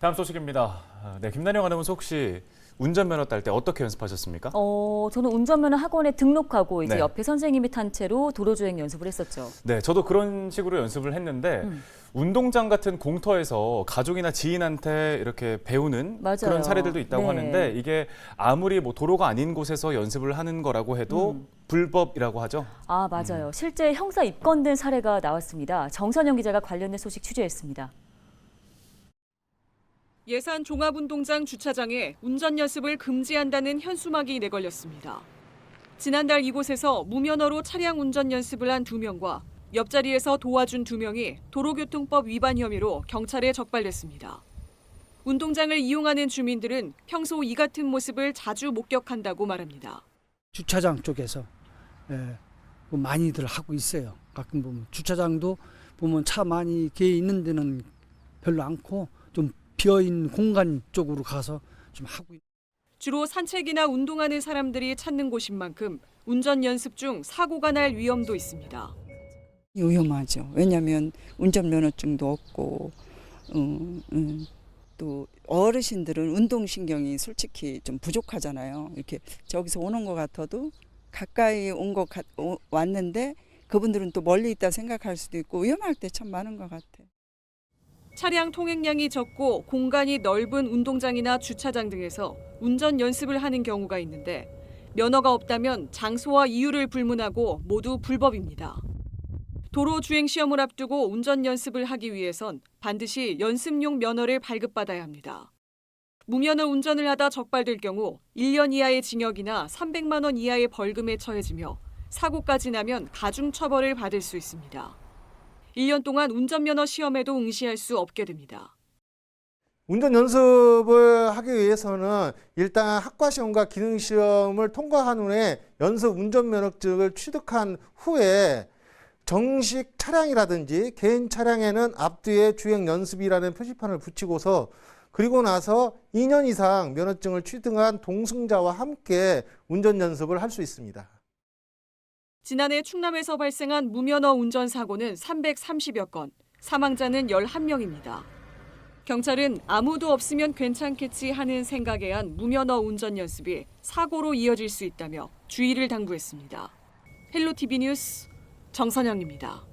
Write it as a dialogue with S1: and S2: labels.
S1: 다음 소식입니다. 아, 네, 김난영 아나운서 혹시 운전면허 딸 때 어떻게 연습하셨습니까?
S2: 어, 저는 운전면허 학원에 등록하고 이제
S1: 네.
S2: 옆에 선생님이 탄 채로 도로주행 연습을 했었죠.
S1: 네, 저도 그런 식으로 연습을 했는데
S2: 음.
S1: 운동장 같은 공터에서 가족이나 지인한테 이렇게 배우는
S2: 맞아요.
S1: 그런 사례들도 있다고
S2: 네.
S1: 하는데 이게 아무리 뭐 도로가 아닌 곳에서 연습을 하는 거라고 해도
S2: 음.
S1: 불법이라고 하죠.
S2: 아, 맞아요. 실제 형사 입건된 사례가 나왔습니다. 정선영 기자가 관련된 소식 취재했습니다.
S3: 예산 종합운동장 주차장에 운전 연습을 금지한다는 현수막이 내걸렸습니다. 지난달 이곳에서 무면허로 차량 운전 연습을 한 두 명과 옆자리에서 도와준 두 명이 도로교통법 위반 혐의로 경찰에 적발됐습니다. 운동장을 이용하는 주민들은 평소 이 같은 모습을 자주 목격한다고 말합니다.
S4: 주차장 쪽에서 예, 뭐 많이들 하고 있어요. 가끔 보면 주차장도 보면 차 많이 개 있는 데는 별로 않고 좀 비어 있는 공간 쪽으로 가서 좀 하고 있-
S3: 주로 산책이나 운동하는 사람들이 찾는 곳인 만큼 운전 연습 중 사고가 날 위험도 있습니다.
S5: 위험하죠. 왜냐하면 운전면허증도 없고, 음, 음, 또 어르신들은 운동신경이 솔직히 좀 부족하잖아요. 이렇게 저기서 오는 것 같아도 가까이 온것 같, 오- 왔는데 그분들은 또 멀리 있다 생각할 수도 있고 위험할 때 참 많은 것 같아요.
S3: 차량 통행량이 적고 공간이 넓은 운동장이나 주차장 등에서 운전 연습을 하는 경우가 있는데 면허가 없다면 장소와 이유를 불문하고 모두 불법입니다. 도로 주행 시험을 앞두고 운전 연습을 하기 위해선 반드시 연습용 면허를 발급받아야 합니다. 무면허 운전을 하다 적발될 경우 1년 이하의 징역이나 300만 원 이하의 벌금에 처해지며 사고까지 나면 가중 처벌을 받을 수 있습니다. 1년 동안 운전면허 시험에도 응시할 수 없게 됩니다.
S6: 운전 연습을 하기 위해서는 일단 학과 시험과 기능 시험을 통과한 후에 연습 운전 면허증을 취득한 후에 정식 차량이라든지 개인 차량에는 앞뒤에 주행 연습이라는 표시판을 붙이고서 그리고 나서 2년 이상 면허증을 취득한 동승자와 함께 운전 연습을 할 수 있습니다.
S3: 지난해 충남에서 발생한 무면허 운전 사고는 330여 건, 사망자는 11명입니다. 경찰은 아무도 없으면 괜찮겠지 하는 생각에 한 무면허 운전 연습이 사고로 이어질 수 있다며 주의를 당부했습니다. 헬로 TV 뉴스 정선영입니다.